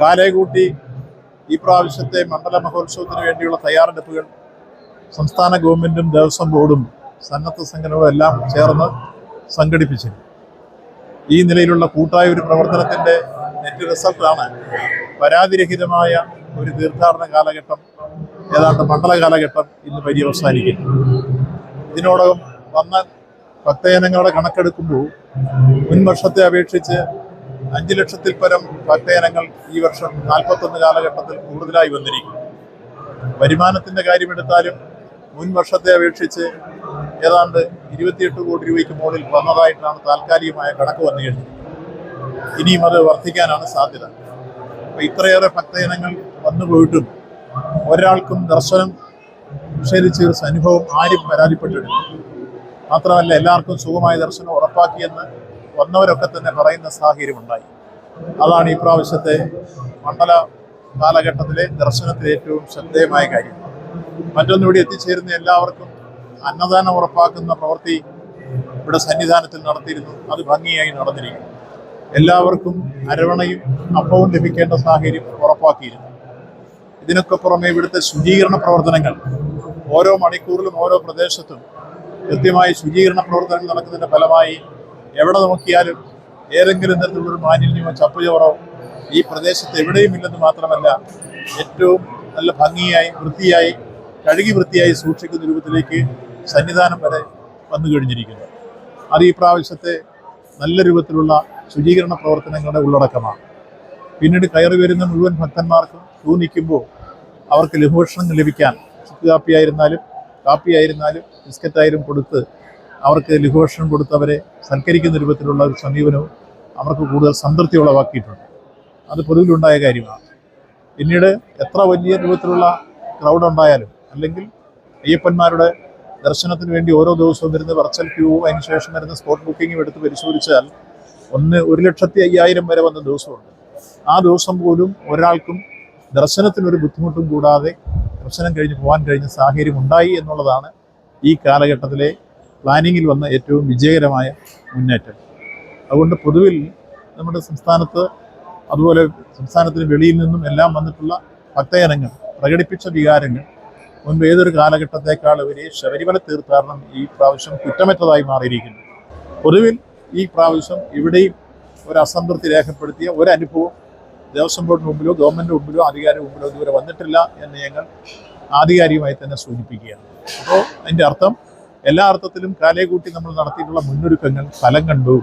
കാലേകൂട്ടി ഈ പ്രാവശ്യത്തെ മണ്ഡല മഹോത്സവത്തിന് വേണ്ടിയുള്ള തയ്യാറെടുപ്പുകൾ സംസ്ഥാന ഗവൺമെന്റും ദേവസ്വം ബോർഡും സന്നദ്ധ സംഘടനകളും എല്ലാം ചേർന്ന് സംഘടിപ്പിച്ചിരുന്നു ഈ നിലയിലുള്ള കൂട്ടായ ഒരു പ്രവർത്തനത്തിന്റെ നെറ്റ് റിസൾട്ടാണ് പരാതിരഹിതമായ ഒരു തീർത്ഥാടന കാലഘട്ടം ഏതാണ്ട് മണ്ഡല കാലഘട്ടം ഇന്ന് പര്യവസാനിക്കുന്നു. ഇതിനോടകം വന്ന ഭക്തജനങ്ങളുടെ കണക്കെടുക്കുമ്പോൾ മുൻവർഷത്തെ അപേക്ഷിച്ച് അഞ്ച് ലക്ഷത്തിൽ പരം പട്ടയനങ്ങൾ ഈ വർഷം നാൽപ്പത്തൊന്ന് കാലഘട്ടത്തിൽ കൂടുതലായി വന്നിരിക്കും വരുമാനത്തിന്റെ കാര്യമെടുത്താലും മുൻ വർഷത്തെ അപേക്ഷിച്ച് ഏതാണ്ട് ഇരുപത്തിയെട്ട് കോടി രൂപയ്ക്ക് മുകളിൽ വന്നതായിട്ടാണ് താൽക്കാലികമായ കണക്ക് വന്നു കഴിഞ്ഞിരിക്കുന്നത് ഇനിയും അത് വർദ്ധിക്കാനാണ് സാധ്യത. അപ്പൊ ഇത്രയേറെ ഭക്തജനങ്ങൾ വന്നുപോയിട്ടും ഒരാൾക്കും ദർശനം നിഷേധിച്ച ഒരു അനുഭവം ആരും പരാതിപ്പെട്ടിട്ടില്ല. മാത്രമല്ല എല്ലാവർക്കും സുഖമായ ദർശനം ഉറപ്പാക്കിയെന്ന് വന്നവരൊക്കെ തന്നെ പറയുന്ന സാഹചര്യം ഉണ്ടായി. അതാണ് ഈ പ്രാവശ്യത്തെ മണ്ഡല കാലഘട്ടത്തിലെ ദർശനത്തിലെ ഏറ്റവും ശ്രദ്ധേയമായ കാര്യം. മറ്റൊന്നുകൂടി എത്തിച്ചേരുന്ന എല്ലാവർക്കും അന്നദാനം ഉറപ്പാക്കുന്ന പ്രവൃത്തി ഇവിടെ സന്നിധാനത്തിൽ നടത്തിയിരുന്നു. അത് ഭംഗിയായി നടന്നിരിക്കുന്നു. എല്ലാവർക്കും അരവണയും അപ്പവും ലഭിക്കേണ്ട സാഹചര്യം ഉറപ്പാക്കിയിരുന്നു. ഇതിനൊക്കെ പുറമെ ഇവിടുത്തെ ശുചീകരണ പ്രവർത്തനങ്ങൾ ഓരോ മണിക്കൂറിലും ഓരോ പ്രദേശത്തും കൃത്യമായി ശുചീകരണ പ്രവർത്തനങ്ങൾ നടക്കുന്നതിന്റെ ഫലമായി എവിടെ നോക്കിയാലും ഏതെങ്കിലും തരത്തിലുള്ള മാലിന്യമോ ചപ്പുചോറോ ഈ പ്രദേശത്ത് എവിടെയും ഇല്ലെന്ന് മാത്രമല്ല ഏറ്റവും നല്ല ഭംഗിയായി വൃത്തിയായി കഴുകി വൃത്തിയായി സൂക്ഷിക്കുന്ന രൂപത്തിലേക്ക് സന്നിധാനം വരെ വന്നു കഴിഞ്ഞിരിക്കുന്നു. അത് ഈ പ്രാവശ്യത്തെ നല്ല രൂപത്തിലുള്ള ശുചീകരണ പ്രവർത്തനങ്ങളുടെ ഉള്ളടക്കമാണ്. പിന്നീട് കയറി വരുന്ന മുഴുവൻ ഭക്തന്മാർക്കും ക്യൂ നിൽക്കുമ്പോൾ അവർക്ക് ലഘുഭക്ഷണം ലഭിക്കാൻ ചുക്ക് കാപ്പിയായിരുന്നാലും കാപ്പിയായിരുന്നാലും ബിസ്ക്കറ്റായാലും കൊടുത്ത് അവർക്ക് ലഘുഭക്ഷണം കൊടുത്തവരെ സൽക്കരിക്കുന്ന രൂപത്തിലുള്ള ഒരു സമീപനവും അവർക്ക് കൂടുതൽ സംതൃപ്തി ഉളവാക്കിയിട്ടുണ്ട്. അത് പൊതുവിലുണ്ടായ കാര്യമാണ്. പിന്നീട് എത്ര വലിയ രൂപത്തിലുള്ള ക്രൗഡ് ഉണ്ടായാലും അല്ലെങ്കിൽ അയ്യപ്പന്മാരുടെ ദർശനത്തിന് വേണ്ടി ഓരോ ദിവസവും വരുന്ന വെർച്വൽ ക്യൂ അതിനുശേഷം വരുന്ന സ്പോട്ട് ബുക്കിങ്ങും എടുത്ത് പരിശോധിച്ചാൽ ഒന്ന് ഒരു ലക്ഷത്തി അയ്യായിരം വരെ വന്ന ദിവസമുണ്ട്. ആ ദിവസം പോലും ഒരാൾക്കും ദർശനത്തിനൊരു ബുദ്ധിമുട്ടും കൂടാതെ ദർശനം കഴിഞ്ഞ് പോകാൻ കഴിഞ്ഞ സാഹചര്യം ഉണ്ടായി എന്നുള്ളതാണ് ഈ കാലഘട്ടത്തിലെ പ്ലാനിങ്ങിൽ വന്ന ഏറ്റവും വിജയകരമായ മുന്നേറ്റം. അതുകൊണ്ട് പൊതുവിൽ നമ്മുടെ സംസ്ഥാനത്ത് അതുപോലെ സംസ്ഥാനത്തിന് വെളിയിൽ നിന്നും എല്ലാം വന്നിട്ടുള്ള ഭക്തജനങ്ങൾ പ്രകടിപ്പിച്ച വികാരങ്ങൾ മുൻപ് ഏതൊരു കാലഘട്ടത്തേക്കാൾ ഉപരി ശബരിമല തീർത്ഥാടനം ഈ പ്രാവശ്യം കുറ്റമറ്റതായി മാറിയിരിക്കുന്നു. പൊതുവിൽ ഈ പ്രാവശ്യം ഇവിടെയും ഒരു അസംതൃപ്തി രേഖപ്പെടുത്തിയ ഒരു അനുഭവം ദേവസ്വം ബോർഡിന് മുമ്പിലോ ഗവൺമെന്റിന് മുമ്പിലോ അധികാരി മുമ്പിലോ ഇതുവരെ വന്നിട്ടില്ല എന്ന് ഞങ്ങൾ ആധികാരികമായി തന്നെ സൂചിപ്പിക്കുകയാണ്. അപ്പോൾ അതിന്റെ അർത്ഥം എല്ലാ അർത്ഥത്തിലും കാലേ കൂട്ടി നമ്മൾ നടത്തിയിട്ടുള്ള മുന്നൊരുക്കങ്ങൾ ഫലം കണ്ടു.